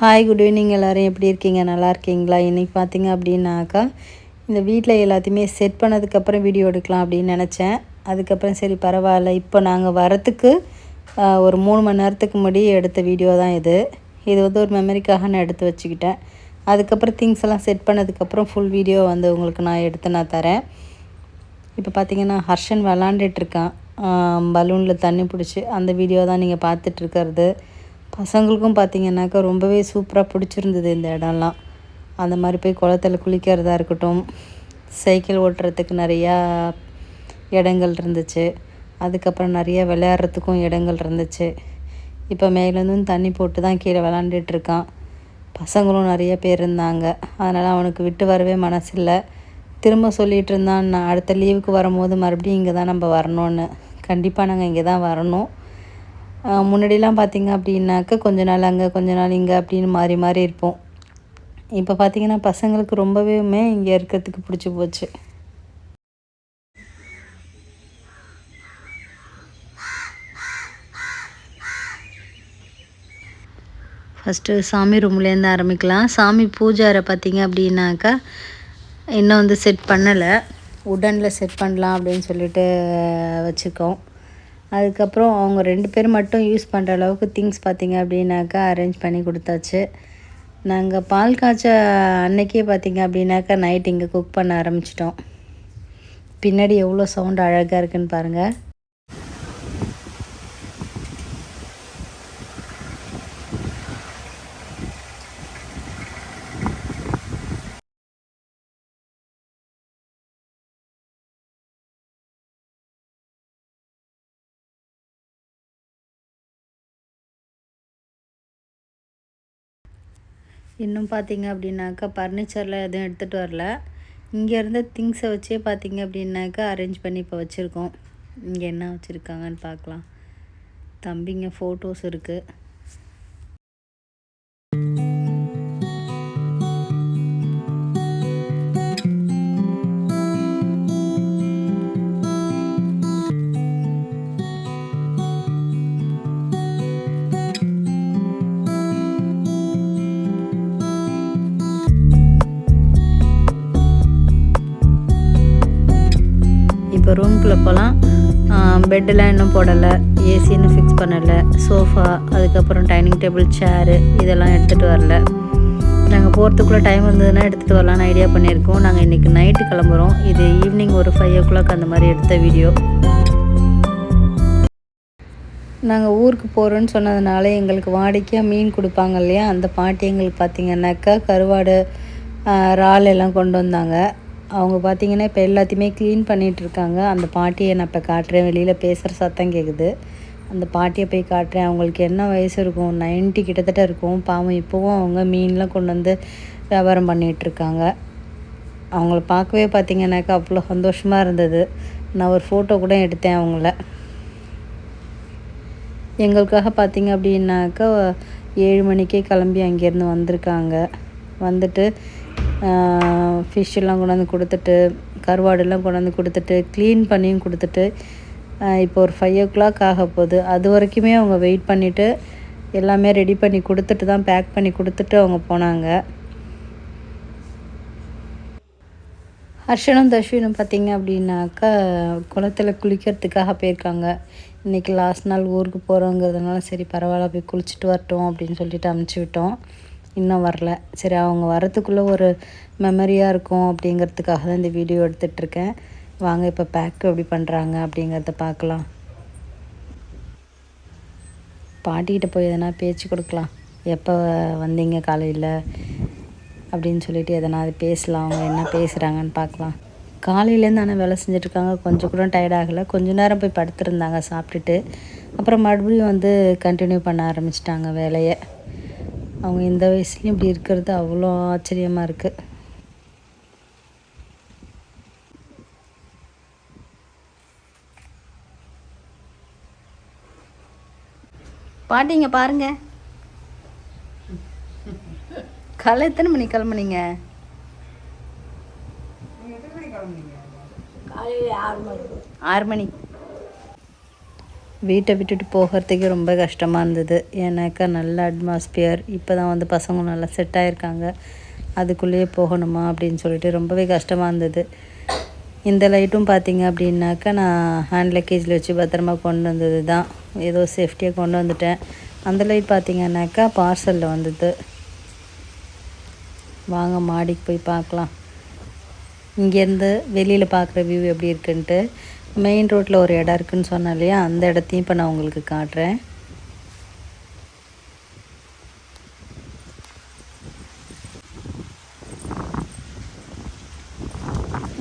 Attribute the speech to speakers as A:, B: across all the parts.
A: hi good evening எல்லோரும் எப்படி இருக்கீங்க நல்லா இருக்கீங்களா இன்றைக்கி பார்த்தீங்க அப்படின்னாக்கா இந்த வீட்டில் எல்லாத்தையுமே செட் பண்ணதுக்கப்புறம் வீடியோ எடுக்கலாம் அப்படின்னு நினச்சேன் அதுக்கப்புறம் சரி பரவாயில்ல இப்போ நாங்கள் வரத்துக்கு ஒரு மூணு மணி நேரத்துக்கு முன்னாடி எடுத்த வீடியோ தான் இது இது வந்து ஒரு மெமரிக்காக நான் எடுத்து வச்சுக்கிட்டேன் அதுக்கப்புறம் திங்ஸ் எல்லாம் செட் பண்ணதுக்கப்புறம் ஃபுல் வீடியோ வந்து உங்களுக்கு நான் எடுத்து நான் தரேன் இப்போ பார்த்தீங்கன்னா ஹர்ஷன் விளாண்டுட்ருக்கான் பலூனில் தண்ணி பிடிச்சி அந்த வீடியோ தான் நீங்கள் பார்த்துட்ருக்கிறது பசங்களுக்கும் பார்த்திங்கனாக்கா ரொம்பவே சூப்பராக பிடிச்சிருந்தது இந்த இடம்லாம் அந்த மாதிரி போய் குளத்தில் குளிக்கிறதா இருக்கட்டும் சைக்கிள் ஓட்டுறதுக்கு நிறையா இடங்கள் இருந்துச்சு அதுக்கப்புறம் நிறையா விளையாடுறதுக்கும் இடங்கள் இருந்துச்சு இப்போ மேலேருந்து தண்ணி போட்டு தான் கீழே விளாண்டுட்ருக்கான் பசங்களும் நிறைய பேர் இருந்தாங்க அதனால் அவனுக்கு விட்டு வரவே மனசில்லை திரும்ப சொல்லிகிட்டு இருந்தான் நான் அடுத்த லீவுக்கு வரும்போது மறுபடியும் இங்கே தான் நம்ம வரணும்னு கண்டிப்பாக நாங்கள் இங்கே தான் வரணும் முன்னாடிலாம் பார்த்திங்க அப்படின்னாக்க கொஞ்ச நாள் அங்கே கொஞ்ச நாள் இங்கே அப்படின்னு மாறி மாறி இருப்போம் இப்போ பார்த்திங்கன்னா பசங்களுக்கு ரொம்பவே இங்கே இருக்கிறதுக்கு பிடிச்சி போச்சு ஃபஸ்ட்டு சாமி ரூம்லேருந்து ஆரம்பிக்கலாம் சாமி பூஜாரை பார்த்திங்க அப்படின்னாக்கா இன்னும் வந்து செட் பண்ணலை உடனில் செட் பண்ணலாம் அப்படின்னு சொல்லிட்டு வச்சுக்கோம் அதுக்கப்புறம் அவங்க ரெண்டு பேர் மட்டும் யூஸ் பண்ணுற அளவுக்கு திங்ஸ் பார்த்திங்க அப்படின்னாக்கா அரேஞ்ச் பண்ணி கொடுத்தாச்சு நாங்கள் பால் காய்ச்ச அன்னைக்கே பார்த்திங்க அப்படின்னாக்கா நைட் இங்கே குக் பண்ண ஆரம்பிச்சிட்டோம் பின்னாடி எவ்வளோ சவுண்ட் அழகாக இருக்குன்னு பாருங்கள் இன்னும் பார்த்தீங்க அப்படின்னாக்கா பர்னிச்சரில் எதுவும் எடுத்துகிட்டு வரல இங்கே இருந்த திங்ஸை வச்சே பார்த்தீங்க அப்படின்னாக்கா அரேஞ்ச் பண்ணி இப்போ வச்சுருக்கோம் இங்கே என்ன வச்சுருக்காங்கன்னு பார்க்கலாம் தம்பிங்க ஃபோட்டோஸ் இருக்குது இப்போ ரூம்குள்ளே போகலாம் பெட்டெலாம் இன்னும் போடலை ஏசி இன்னும் ஃபிக்ஸ் பண்ணலை சோஃபா அதுக்கப்புறம் டைனிங் டேபிள் சேரு இதெல்லாம் எடுத்துகிட்டு வரல நாங்கள் போகிறதுக்குள்ளே டைம் இருந்ததுன்னா எடுத்துகிட்டு வரலான்னு ஐடியா பண்ணியிருக்கோம் நாங்கள் இன்றைக்கி நைட்டு கிளம்புறோம் இது ஈவினிங் ஒரு ஃபைவ் ஓ கிளாக் அந்த மாதிரி எடுத்த வீடியோ நாங்கள் ஊருக்கு போகிறோன்னு சொன்னதுனால எங்களுக்கு வாடிக்கையாக மீன் கொடுப்பாங்க இல்லையா அந்த பாட்டி எங்களுக்கு பார்த்திங்கன்னாக்கா கருவாடு இறால் எல்லாம் கொண்டு வந்தாங்க அவங்க பார்த்திங்கன்னா இப்போ எல்லாத்தையுமே க்ளீன் பண்ணிகிட்ருக்காங்க அந்த பாட்டியை நான் இப்போ காட்டுறேன் வெளியில் பேசுகிற சத்தம் கேட்குது அந்த பாட்டியை போய் காட்டுறேன் அவங்களுக்கு என்ன வயசு இருக்கும் நைன்ட்டி கிட்டத்தட்ட இருக்கும் பாவம் இப்போவும் அவங்க மீன்லாம் கொண்டு வந்து வியாபாரம் பண்ணிகிட்ருக்காங்க அவங்கள பார்க்கவே பார்த்திங்கனாக்கா அவ்வளோ சந்தோஷமாக இருந்தது நான் ஒரு ஃபோட்டோ கூட எடுத்தேன் அவங்கள எங்களுக்காக பார்த்திங்க அப்படின்னாக்கா ஏழு மணிக்கே கிளம்பி அங்கேருந்து வந்திருக்காங்க வந்துட்டு ஃபிஷ்ஷெல்லாம் கொண்டாந்து கொடுத்துட்டு கருவாடெல்லாம் கொண்டாந்து கொடுத்துட்டு க்ளீன் பண்ணியும் கொடுத்துட்டு இப்போ ஒரு ஃபைவ் ஓ கிளாக் ஆக போகுது அது வரைக்குமே அவங்க வெயிட் பண்ணிவிட்டு எல்லாமே ரெடி பண்ணி கொடுத்துட்டு தான் பேக் பண்ணி கொடுத்துட்டு அவங்க போனாங்க ஹர்ஷனும் தஷ்வினும் பார்த்திங்க அப்படின்னாக்கா குளத்தில் குளிக்கிறதுக்காக போயிருக்காங்க இன்றைக்கி லாஸ்ட் நாள் ஊருக்கு போகிறோங்கிறதுனால சரி பரவாயில்ல போய் குளிச்சுட்டு வரட்டும் அப்படின்னு சொல்லிட்டு அமுச்சு விட்டோம் இன்னும் வரல சரி அவங்க வரத்துக்குள்ளே ஒரு மெமரியாக இருக்கும் அப்படிங்கிறதுக்காக தான் இந்த வீடியோ எடுத்துகிட்ருக்கேன் வாங்க இப்போ பேக் எப்படி பண்ணுறாங்க அப்படிங்கிறத பார்க்கலாம் பாட்டிக்கிட்ட போய் எதனா பேச்சு கொடுக்கலாம் எப்போ வந்தீங்க காலையில் அப்படின்னு சொல்லிட்டு எதனா அது பேசலாம் அவங்க என்ன பேசுகிறாங்கன்னு பார்க்கலாம் காலையிலேருந்து ஆனால் வேலை செஞ்சுட்ருக்காங்க கொஞ்சம் கூட டயர்ட் ஆகலை கொஞ்சம் நேரம் போய் படுத்துருந்தாங்க சாப்பிட்டுட்டு அப்புறம் மறுபடியும் வந்து கண்டினியூ பண்ண ஆரம்பிச்சிட்டாங்க வேலையை அவங்க இந்த வயசுலேயும் இப்படி இருக்கிறது அவ்வளோ ஆச்சரியமாக இருக்குது பாட்டிங்க பாருங்க காலை எத்தனை மணி கிளம்புனீங்க
B: ஆறு மணி ஆறு மணி
A: வீட்டை விட்டுட்டு போகிறதுக்கே ரொம்ப கஷ்டமாக இருந்தது ஏன்னாக்கா நல்ல அட்மாஸ்பியர் இப்போ தான் வந்து பசங்க நல்லா செட் ஆகிருக்காங்க அதுக்குள்ளேயே போகணுமா அப்படின்னு சொல்லிட்டு ரொம்பவே கஷ்டமாக இருந்தது இந்த லைட்டும் பார்த்திங்க அப்படின்னாக்கா நான் ஹேண்ட் லக்கேஜில் வச்சு பத்திரமா கொண்டு வந்தது தான் ஏதோ சேஃப்டியாக கொண்டு வந்துட்டேன் அந்த லைட் பார்த்திங்கன்னாக்கா பார்சலில் வந்தது வாங்க மாடிக்கு போய் பார்க்கலாம் இங்கேருந்து வெளியில் பார்க்குற வியூ எப்படி இருக்குன்ட்டு மெயின் ரோட்டில் ஒரு இடம் இருக்குதுன்னு சொன்னேன் இல்லையா அந்த இடத்தையும் இப்போ நான் உங்களுக்கு காட்டுறேன்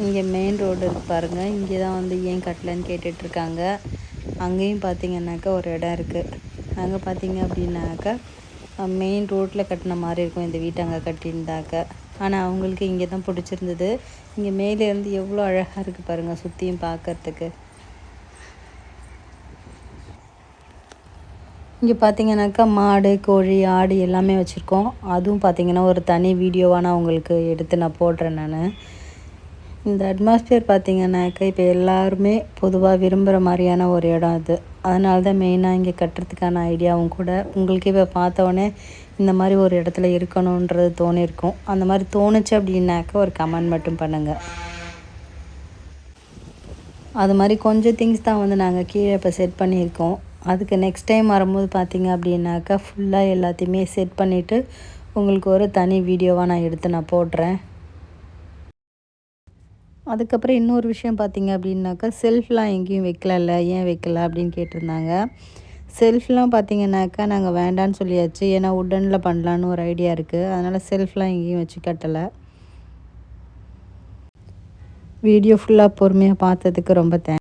A: இங்கே மெயின் ரோடு இருக்கு பாருங்கள் இங்கே தான் வந்து ஏன் கட்டலன்னு கேட்டுட்ருக்காங்க அங்கேயும் பார்த்தீங்கன்னாக்கா ஒரு இடம் இருக்குது அங்கே பார்த்தீங்க அப்படின்னாக்கா மெயின் ரோட்டில் கட்டின மாதிரி இருக்கும் இந்த வீட்டை அங்கே கட்டியிருந்தாக்கா ஆனால் அவங்களுக்கு இங்கே தான் பிடிச்சிருந்தது இங்கே மேலேருந்து எவ்வளோ அழகாக இருக்குது பாருங்கள் சுற்றியும் பார்க்குறதுக்கு இங்கே பார்த்தீங்கன்னாக்கா மாடு கோழி ஆடு எல்லாமே வச்சுருக்கோம் அதுவும் பார்த்தீங்கன்னா ஒரு தனி வீடியோவாக நான் உங்களுக்கு எடுத்து நான் போடுறேன் நான் இந்த அட்மாஸ்பியர் பார்த்திங்கனாக்கா இப்போ எல்லாருமே பொதுவாக விரும்புகிற மாதிரியான ஒரு இடம் அது அதனால தான் மெயினாக இங்கே கட்டுறதுக்கான ஐடியாவும் கூட உங்களுக்கே இப்போ பார்த்தோன்னே இந்த மாதிரி ஒரு இடத்துல இருக்கணுன்றது தோணிருக்கும் அந்த மாதிரி தோணுச்சு அப்படின்னாக்க ஒரு கமெண்ட் மட்டும் பண்ணுங்கள் அது மாதிரி கொஞ்சம் திங்ஸ் தான் வந்து நாங்கள் கீழே இப்போ செட் பண்ணியிருக்கோம் அதுக்கு நெக்ஸ்ட் டைம் வரும்போது பார்த்திங்க அப்படின்னாக்கா ஃபுல்லாக எல்லாத்தையுமே செட் பண்ணிவிட்டு உங்களுக்கு ஒரு தனி வீடியோவாக நான் எடுத்து நான் போடுறேன் அதுக்கப்புறம் இன்னொரு விஷயம் பார்த்திங்க அப்படின்னாக்கா செல்ஃப்லாம் எங்கேயும் வைக்கலல்ல ஏன் வைக்கல அப்படின்னு கேட்டிருந்தாங்க செல்ஃப்லாம் பார்த்தீங்கன்னாக்கா நாங்கள் வேண்டான்னு சொல்லியாச்சு ஏன்னா உட்டனில் பண்ணலான்னு ஒரு ஐடியா இருக்குது அதனால் செல்ஃப்லாம் எங்கேயும் வச்சு கட்டலை வீடியோ ஃபுல்லாக பொறுமையாக பார்த்ததுக்கு ரொம்ப தேங்க்ஸ்